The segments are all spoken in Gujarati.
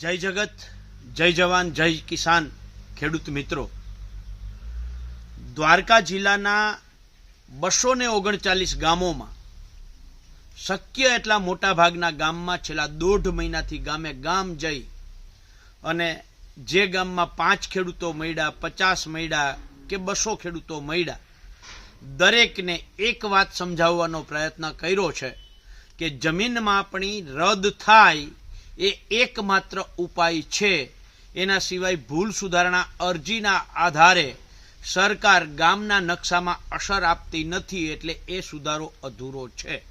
જય જગત, જય જવાન, જય કિસાન ખેડૂત મિત્રો. દ્વારકા જિલ્લાના બસો ને ઓગણચાલીસ ગામોમાં, શક્ય એટલા મોટા ભાગના ગામમાં છેલ્લા દોઢ મહિનાથી ગામે ગામ જઈ અને જે ગામમાં પાંચ ખેડૂતો મળ્યા, પચાસ મળ્યા કે બસો ખેડૂતો મળ્યા, દરેકને એક વાત સમજાવવાનો પ્રયત્ન કર્યો છે કે જમીન માપણી રદ થાય એ એકમાત્ર ઉપાય છે. એના સિવાય ભૂલ સુધારણા અરજીના આધારે સરકાર ગામના નકશામાં અસર આપતી નથી એટલે એ સુધારો અધૂરો છે.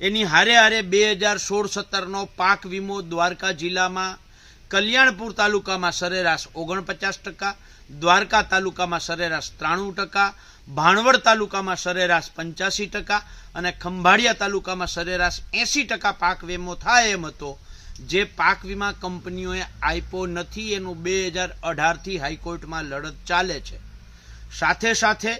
એની હારે હારે બે હજાર સોળ સત્તરનો પાક વીમો દ્વારકા જિલ્લામાં, કલ્યાણપુર તાલુકામાં સરેરાશ ઓગણપચાસ ટકા, દ્વારકા તાલુકામાં સરેરાશ ત્રાણું ટકા, ભાણવડ તાલુકામાં સરેરાશ પંચ્યાસી ટકા અને ખંભાળિયા તાલુકામાં સરેરાશ એંસી ટકા પાક વીમો થાય એમ હતો. જે પાક વીમા કંપનીઓએ આપ્યો નથી એનું બે હજાર અઢારથી હાઈકોર્ટમાં લડત ચાલે છે. સાથે સાથે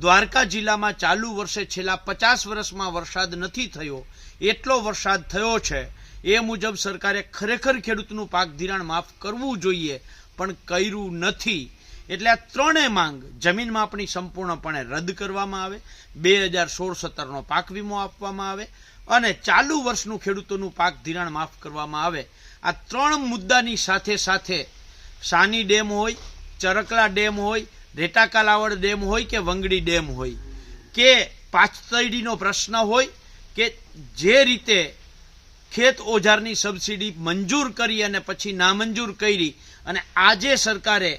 દ્વારકા જિલ્લામાં ચાલુ વર્ષે છેલ્લા પચાસ વર્ષમાં વરસાદ નથી થયો. એટલો વરસાદ થયો છે. એ મુજબ સરકારે ખરેખર ખેડૂતનું પાક ધિરાણ માફ કરવું જોઈએ, પણ કર્યું નથી. એટલે આ ત્રણેય માંગ જમીન માપણી સંપૂર્ણપણે રદ કરવામાં આવે. બે હજાર સોળ સત્તરનો પાક વીમો આપવામાં આવે અને ચાલુ વર્ષનું ખેડૂતોનું પાક ધિરાણ માફ કરવામાં આવે. આ ત્રણ મુદ્દાની સાથે સાથે સાની ડેમ હોય, ચરકલા ડેમ હોય રેટા કાલાવડ ડેમ હોય કે વંગડી ડેમ હોય. કે પાચતડીનો પ્રશ્ન હોય કે જે રીતે ખેત ઓજારની સબસિડી મંજૂર કરી અને પછી નામંજૂર કરી અને આજે સરકારે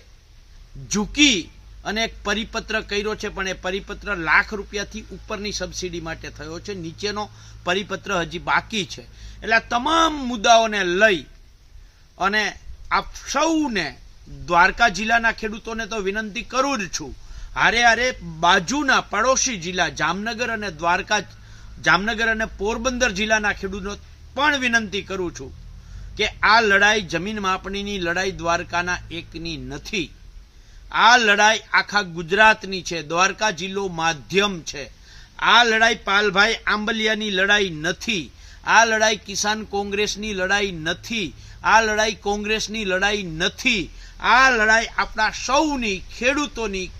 ઝૂકી અને એક પરિપત્ર કર્યો છે, પણ એ પરિપત્ર લાખ રૂપિયાથી ઉપરની સબસિડી માટે થયો છે. નીચેનો પરિપત્ર હજી બાકી છે. એટલે તમામ મુદ્દાઓને લઈ અને આપ સૌને દ્વારકા જિલ્લાના ખેડૂતોને તો વિનંતી કરું જ છું. હારે હારે બાજુના પડોશી જિલ્લા જામનગર અને દ્વારકા જામનગર અને પોરબંદર જિલ્લાના ખેડૂતો પણ વિનંતી કરું છું કે આ લડાઈ જમીન માપણીની લડાઈ દ્વારકાના એકની નથી. આ લડાઈ આખા ગુજરાતની છે. દ્વારકા જિલ્લો માધ્યમ છે. આ લડાઈ પાલભાઈ આંબલિયાની લડાઈ નથી. આ લડાઈ કિસાન કોંગ્રેસની લડાઈ નથી. આ લડાઈ કોંગ્રેસની લડાઈ નથી. આ લડાઈ આપણા સૌની, ખેડૂતોની,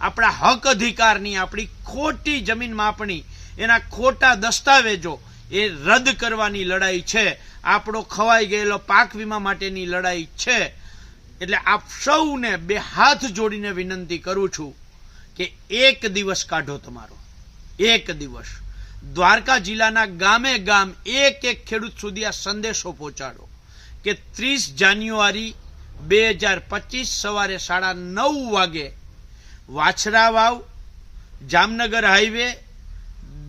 આપણા હક અધિકારની આપણી ખોટી જમીન માપણી, એના ખોટા દસ્તાવેજો એ રદ કરવાની લડાઈ છે. આપણો ખવાઈ ગયેલો પાક વીમા માટેની લડાઈ છે. એટલે આપ સૌને બે હાથ જોડીને વિનંતી કરું છું કે એક દિવસ કાઢો તમારો. એક દિવસ. દ્વારકા જિલ્લાના ગામે ગામ એક એક ખેડૂત સુધી આ સંદેશો પહોંચાડો કે ત્રીસ જાન્યુઆરી બે હજાર પચીસ સવારે સાડા નવ વાગે વાછરા વાવ, જામનગર હાઈવે,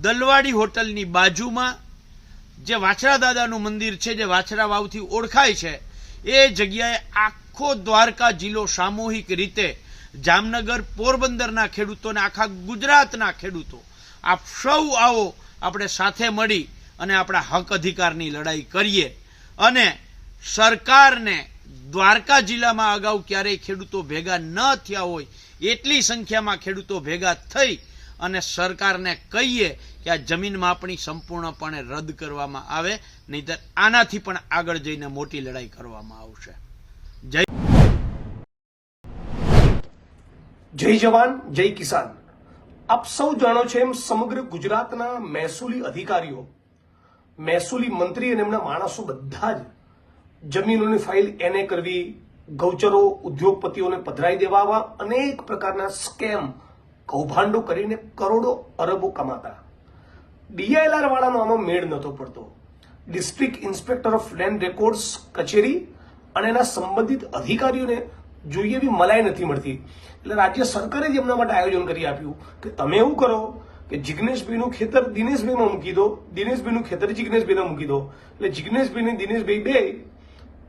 દલવાડી હોટલની બાજુમાં જે વાછરા દાદાનું મંદિર છે, જે વાછરા વાવથી ઓળખાય છે, એ જગ્યાએ આખો દ્વારકા જિલ્લો સામૂહિક રીતે જામનગર પોરબંદરના ખેડૂતોને, આખા ગુજરાતના ખેડૂતો, આપ સૌ આવો, આપણે સાથે મળી અને આપણા હક અધિકારની લડાઈ કરીએ. અને સરકારને દ્વારકા જિલ્લામાં અગાઉ ક્યારેય ખેડૂતો ભેગા ન થયા હોય, એટલી સંખ્યામાં ખેડૂતો ભેગા થઈ અને સરકારને કહીએ કે આ જમીન માપણી સંપૂર્ણપણે રદ કરવામાં આવે, નહીતર આનાથી પણ આગળ જઈને મોટી લડાઈ કરવામાં આવશે. જય જય જવાન, જય કિસાન. આપ સૌ જાણો છો એમ સમગ્ર ગુજરાતના મહેસૂલી અધિકારીઓ, મહેસૂલી મંત્રી અને એમના માણસો બધા જ જમીનોની ફાઇલ એને કરવી, ગૌચરો, ઉદ્યોગપતિઓને પધરાઈ દેવા અનેક પ્રકારના સ્કેમ, કૌભાંડો કરીને કરોડો અરબો કમાતા. ડીઆઈએલઆર વાળાનો આમાં મેળ નહોતો પડતો. District inspector of land records કચેરી અને એના સંબંધિત અધિકારીઓને જોઈએ એવી મલાઈ નથી મળતી. એટલે રાજ્ય સરકારે જ એમના માટે આયોજન કરી આપ્યું કે તમે એવું કરો કે જિગ્નેશભાઈનું ખેતર દિનેશભાઈમાં મૂકી દો, દિનેશભાઈનું ખેતર જિગ્નેશભાઈને મૂકી દો. એટલે જિગ્નેશભાઈ ને દિનેશભાઈ બે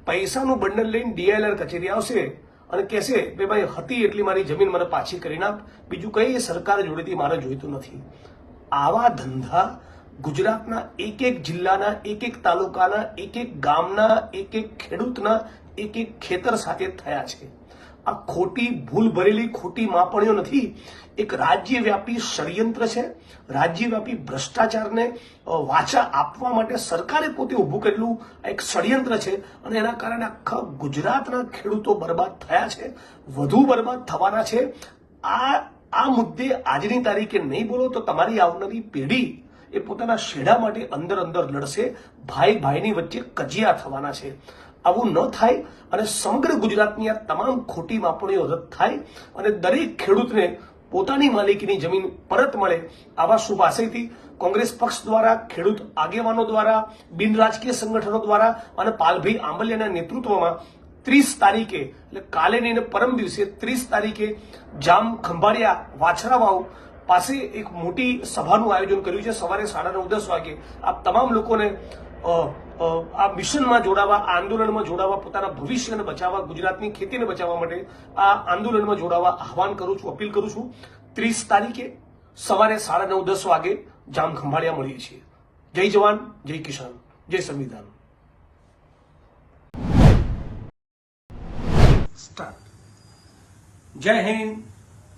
પૈસાનું બંડલ લઈને ડીએલઆર કચેરી આવશે અને કહેશે કે ભાઈ, હતી એટલી મારી જમીન, મને પાછી કરી નાખ. બીજું કઈ સરકાર જોડેથી મારે જોઈતું નથી. આવા ધંધા ગુજરાતના એક એક જિલ્લાના એક એક તાલુકાના એક એક ગામના એક એક ખેડૂતના એક એક ખેતર સાથે થયા છે. આ ખોટી ભૂલ ભરેલી, ખોટી માપણીઓ નથી. એક રાજ્યવ્યાપી ષડયંત્ર છે. રાજ્યવ્યાપી ભ્રષ્ટાચારને વાચા આપવા માટે સરકારે પોતે ઊભું કરેલું એક ષડયંત્ર છે અને એના કારણે આખા ગુજરાતના ખેડૂતો બરબાદ થયા છે, વધુ બરબાદ થવાના છે. આ આ મુદ્દે આજની તારીખે નહીં બોલો તો તમારી આવનારી પેઢી એ પોતાના શેડા માટે અંદર અંદર લડશે. ભાઈ ભાઈની વચ્ચે કજિયા થવાના છે. આવું ન થાય અને સમગ્ર ગુજરાતની આ તમામ ખોટી માપણીઓ રદ થાય અને દરેક ખેડૂતને પોતાની માલિકીની જમીન પરત મળે આવા શુભ આશયથી કોંગ્રેસ પક્ષ દ્વારા, ખેડૂત આગેવાનો દ્વારા, બિન રાજકીય સંગઠનો દ્વારા અને પાલભાઈ આંબલિયાના નેતૃત્વમાં ત્રીસ તારીખે, એટલે કાલે નહીં પરમ દિવસે ત્રીસ તારીખે જામ ખંભાળિયા વાછરાવાવ પાસે એક મોટી સભાનું આયોજન કર્યું છે. સવારે સાડા નવ દસ વાગે આપ તમામ લોકોને આ મિશનમાં જોડાવા, આ આંદોલનમાં જોડાવા, પોતાના ભવિષ્યને બચાવવા, ગુજરાતની ખેતીને બચાવવા માટે આ આંદોલનમાં જોડાવા આહવાન કરું છું, અપીલ કરું છું. ત્રીસ તારીખે સવારે સાડા નવ દસ વાગે જામ ખંભાળિયા મળીએ છીએ. જય જવાન, જય કિસાન, જય સંવિધાન. જય હિન્દ,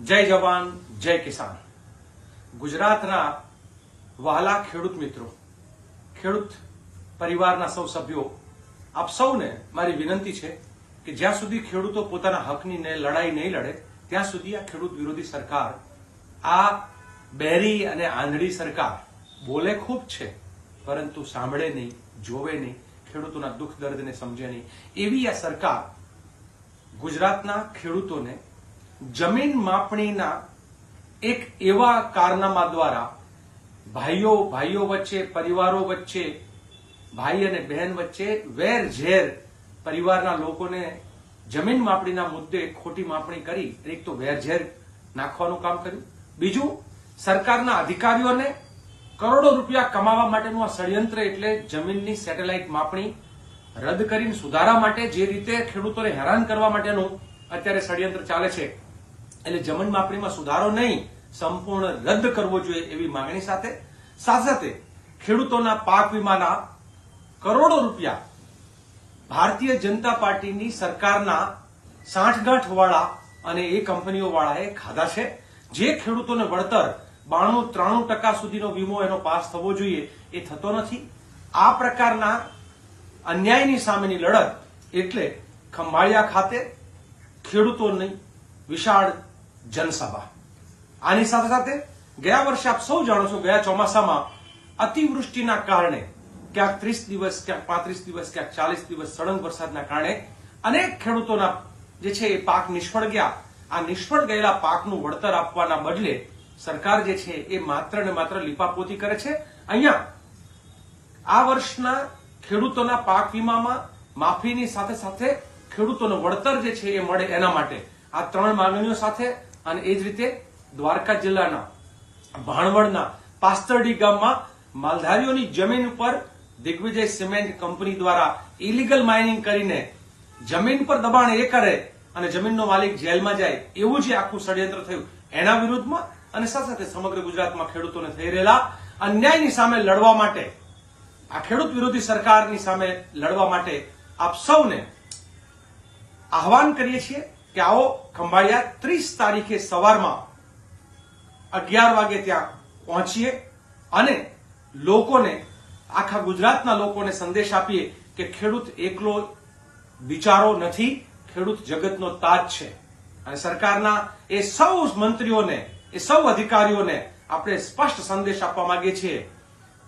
જય જવાન, જય કિસાન. ગુજરાતના વહાલા ખેડૂત મિત્રો, ખેડૂત પરિવારના સૌ સભ્યો, આપ સૌને મારી વિનંતી છે કે જ્યાં સુધી ખેડૂતો પોતાના હકની લડાઈ નહીં લડે, ત્યાં સુધી આ ખેડૂત વિરોધી સરકાર, આ બેરી અને આંધળી સરકાર બોલે ખૂબ છે, પરંતુ સાંભળે નહીં, જોવે નહીં, ખેડૂતોના દુઃખ દર્દને સમજે નહીં. એવી આ સરકાર ગુજરાતના ખેડૂતોને જમીન માપણીના એક એવા કારનામા દ્વારા ભાઈઓ ભાઈઓ વચ્ચે, પરિવારો વચ્ચે, ભાઈ અને બહેન વચ્ચે વેર ઝેર પરિવારના લોકોને જમીન માપણીના મુદ્દે ખોટી માપણી કરી, એક તો વેર ઝેર નાખવાનું કામ કર્યું. બીજું, સરકારના અધિકારીઓને કરોડો રૂપિયા કમાવા માટેનું આ ષડયંત્ર એટલે જમીનની સેટેલાઇટ માપણી રદ કરીને સુધારા માટે જે રીતે ખેડૂતોને હેરાન કરવા માટેનું અત્યારે ષડયંત્ર ચાલે છે એટલે જમીન માપણીમાં સુધારો નહીં, સંપૂર્ણ રદ કરવો જોઈએ એવી માંગણી સાથે. સાથે ખેડૂતોના પાક વીમાના કરોડો રૂપિયા ભારતીય જનતા પાર્ટીની સરકારના સાંઠગાંઠ વાળા અને એ કંપનીઓ વાળાએ ખાધા છે. જે ખેડૂતોને વળતર બાણું ત્રાણું ટકા સુધીનો વીમો એનો પાસ થવો જોઈએ એ થતો નથી. આ પ્રકારના અન્યાયની સામેની લડત એટલે ખંભાળિયા ખાતે ખેડૂતોની વિશાળ જનસભા. આની સાથે સાથે ગયા વર્ષે આપ સૌ જાણો છો, ગયા ચોમાસામાં અતિવૃષ્ટિના કારણે ક્યાંક ત્રીસ દિવસ, ક્યાંક પાંત્રીસ દિવસ, ક્યાંક ચાલીસ દિવસ સળંગ વરસાદના કારણે અનેક ખેડૂતોના જે છે એ પાક નિષ્ફળ ગયા. આ નિષ્ફળ ગયેલા પાકનું વળતર આપવાના બદલે સરકાર જે છે એ માત્ર ને માત્ર લીપાપોતી કરે છે. અહીંયા આ વર્ષના ખેડૂતોના પાક વીમામાં માફીની સાથે સાથે ખેડૂતોનું વળતર જે છે એ મળે એના માટે. આ ત્રણ માંગણીઓ સાથે અને એ જ રીતે દ્વારકા જિલ્લાના ભાણવડના પાસ્તરડી ગામમાં માલધારીઓની જમીન ઉપર દિગ્વિજય સિમેન્ટ કંપની દ્વારા ઇલીગલ માઇનિંગ કરીને જમીન પર દબાણ એ કરે અને જમીનનો માલિક જેલમાં જાય એવું જે આખું ષડયંત્ર થયું. એના વિરુદ્ધમાં અને સાથે સાથે સમગ્ર ગુજરાતમાં ખેડૂતોને થઈ રહેલા અન્યાયની સામે લડવા માટે, આ ખેડૂત વિરોધી સરકારની સામે લડવા માટે આપ સૌને આહવાન કરીએ છીએ કે આવો ખંભાળિયા ત્રીસ તારીખે સવારમાં અગિયાર વાગે ત્યાં પહોંચીએ અને લોકોને, આખા ગુજરાતના લોકોને સંદેશ આપીએ કે ખેડૂત એકલો વિચારો નથી, ખેડૂત જગતનો તાજ છે. અને સરકારના એ સૌ મંત્રીઓને, એ સૌ અધિકારીઓને આપણે સ્પષ્ટ સંદેશ આપવા માંગીએ છીએ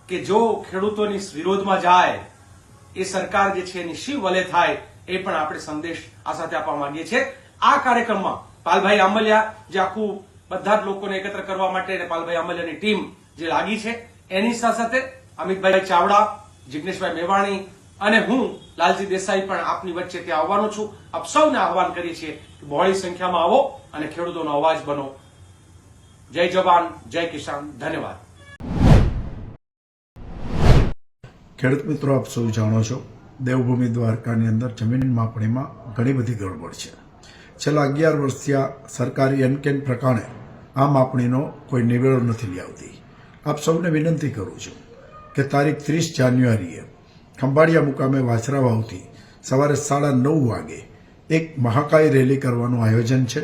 કે જો ખેડૂતોની વિરોધમાં જાય, એ સરકાર જે છે એની શી વલે થાય, એ પણ આપણે સંદેશ આ સાથે આપવા માંગીએ છીએ. આ કાર્યક્રમમાં પાલભાઈ આંબલિયા જે આખું બધા જ લોકોને એકત્ર કરવા માટે અને પાલભાઈ આંબલિયાની ટીમ જે લાગી છે, એની સાથે અમિતભાઈ ચાવડા, જિગ્નેશભાઈ મેવાણી અને હું, લાલજી દેસાઈ પણ આપની વચ્ચે ત્યાં આવવાનો છું. આપ સૌને આહવાન કરીએ છીએ કે બહોળી સંખ્યામાં આવો અને ખેડૂતોનો અવાજ બનો. જય જવાન, જય કિસાન. ધન્યવાદ. ખેડૂત મિત્રો, આપ સૌ જાણો છો, દેવભૂમિ દ્વારકાની અંદર જમીન માપણીમાં ઘણી બધી ગડબડ છે. છેલ્લા અગિયાર વર્ષથી આ સરકારી એનકેન પ્રકારે આ માપણીનો કોઈ નિવેડો નથી લઈ આવતી આપ સૌને વિનંતી કરું છું કે તારીખ ત્રીસ જાન્યુઆરીએ ખંભાળિયા મુકામે વાછરા વાવથી સવારે સાડા નવ વાગે એક મહાકાય રેલી કરવાનું આયોજન છે.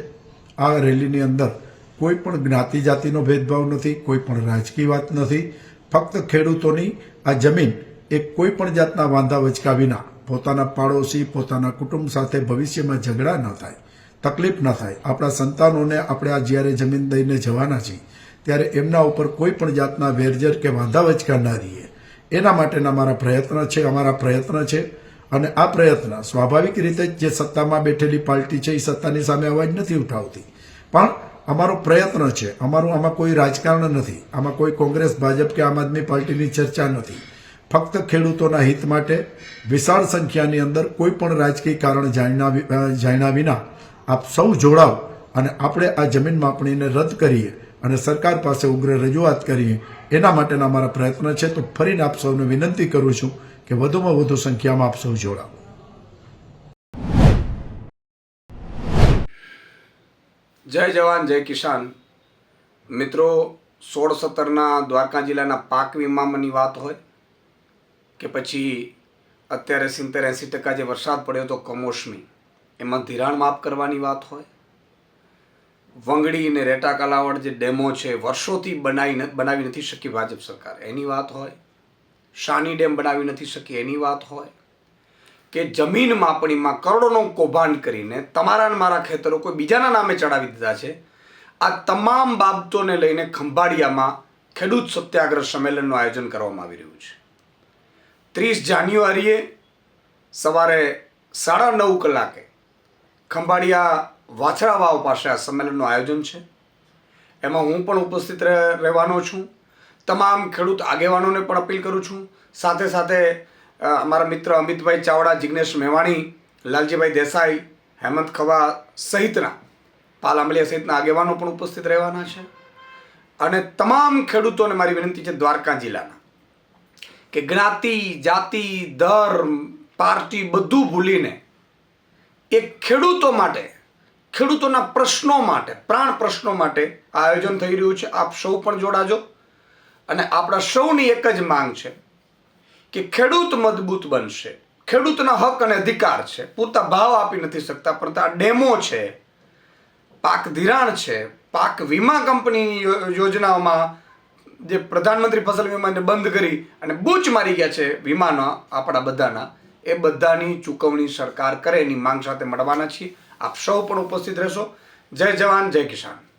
આ રેલીની અંદર કોઈ પણ જ્ઞાતિ જાતિનો ભેદભાવ નથી, કોઈ પણ રાજકીય વાત નથી. ફક્ત ખેડૂતોની આ જમીન એ કોઈ પણ જાતના વાંધા વચકા વિના પોતાના પાડોશી, પોતાના કુટુંબ સાથે ભવિષ્યમાં ઝઘડા ન થાય. તકલીફ ન થાય. આપણા સંતાનોને આપણે આ જ્યારે જમીન દઈને જવાના છીએ, ત્યારે એમના ઉપર કોઈ પણ જાતના વેરઝેર કે વાંધા વચકા ના રહીએ. એના માટેના મારા પ્રયત્ન છે, અમારા પ્રયત્ન છે અને આ પ્રયત્ન સ્વાભાવિક રીતે જે સત્તામાં બેઠેલી પાર્ટી છે, એ સત્તાની સામે અવાજ નથી ઉઠાવતી. પણ અમારો પ્રયત્ન છે, અમારું આમાં કોઈ રાજકારણ નથી. આમાં કોઈ કોંગ્રેસ, ભાજપ કે આમ આદમી પાર્ટીની ચર્ચા નથી. ફક્ત ખેડૂતોના હિત માટે વિશાળ સંખ્યાની અંદર કોઈ પણ રાજકીય કારણ જાણ્યા જાણ્યા વિના આપ સૌ જોડાવ અને આપણે આ જમીન માપણીને રદ કરીએ અને સરકાર પાસે ઉગ્ર રજૂઆત કરીએ. એના માટેના અમારા પ્રયત્ન છે તો ફરીને આપ સૌને વિનંતી કરું છું કે વધુમાં વધુ સંખ્યામાં આપ સૌ જોડાવ જય જવાન, જય કિસાન. મિત્રો સોળ સત્તરના દ્વારકા જિલ્લાના પાક વીમામાંની વાત હોય કે પછી અત્યારે સિત્તેર એંસી ટકા જે વરસાદ પડ્યો હતો કમોસમી. એમાં ધિરાણ માફ કરવાની વાત હોય? વંગડી અને રેટા કાલાવડ જે ડેમો છે, વર્ષોથી બનાવી બનાવી નથી શકી ભાજપ સરકાર. એની વાત હોય? શાની ડેમ બનાવી નથી શકી, એની વાત હોય? કે જમીન માપણીમાં કરોડોનું કૌભાંડ કરીને તમારા મારા ખેતરો કોઈ બીજાના નામે ચડાવી દીધા છે? આ તમામ બાબતોને લઈને ખંભાળિયામાં ખેડૂત સત્યાગ્રહ સંમેલનનું આયોજન કરવામાં આવી રહ્યું છે. ત્રીસ જાન્યુઆરીએ સવારે સાડા નવ કલાકે ખંભાળિયા વાછરા વાવ પાસે આ સંમેલનનું આયોજન છે. એમાં હું પણ ઉપસ્થિત રહેવાનો છું. તમામ ખેડૂત આગેવાનોને પણ અપીલ કરું છું. સાથે સાથે અમારા મિત્ર અમિતભાઈ ચાવડા, જિગ્નેશ મેવાણી, લાલજીભાઈ દેસાઈ, હેમંત ખવા સહિતના, પાલ આંબલિયા સહિતના આગેવાનો પણ ઉપસ્થિત રહેવાના છે. અને તમામ ખેડૂતોને મારી વિનંતી છે દ્વારકા જિલ્લાના, કે જ્ઞાતિ, જાતિ, ધર્મ, પાર્ટી બધું ભૂલીને એ ખેડૂતો માટે, ખેડૂતોના પ્રશ્નો માટે, પ્રાણ પ્રશ્નો માટે આ આયોજન થઈ રહ્યું છે. આપ સૌ પણ જોડાજો. અને આપણા સૌની એક જ માંગ છે કે ખેડૂત મજબૂત બનશે. ખેડૂતના હક અને અધિકાર છે. પૂરતા ભાવ આપી નથી શકતા પરંતુ આ ડેમો છે, પાક ધિરાણ છે, પાક વીમા કંપની યો- યોજનાઓમાં જે પ્રધાનમંત્રી ફસલ વીમાને બંધ કરી અને બૂચ મારી ગયા છે વીમાના આપણા બધાના એ બધાની ચૂકવણી સરકાર કરે, એની માંગ સાથે મળવાના છીએ. આપ સૌ પણ ઉપસ્થિત રહેશો. જય જવાન, જય કિસાન.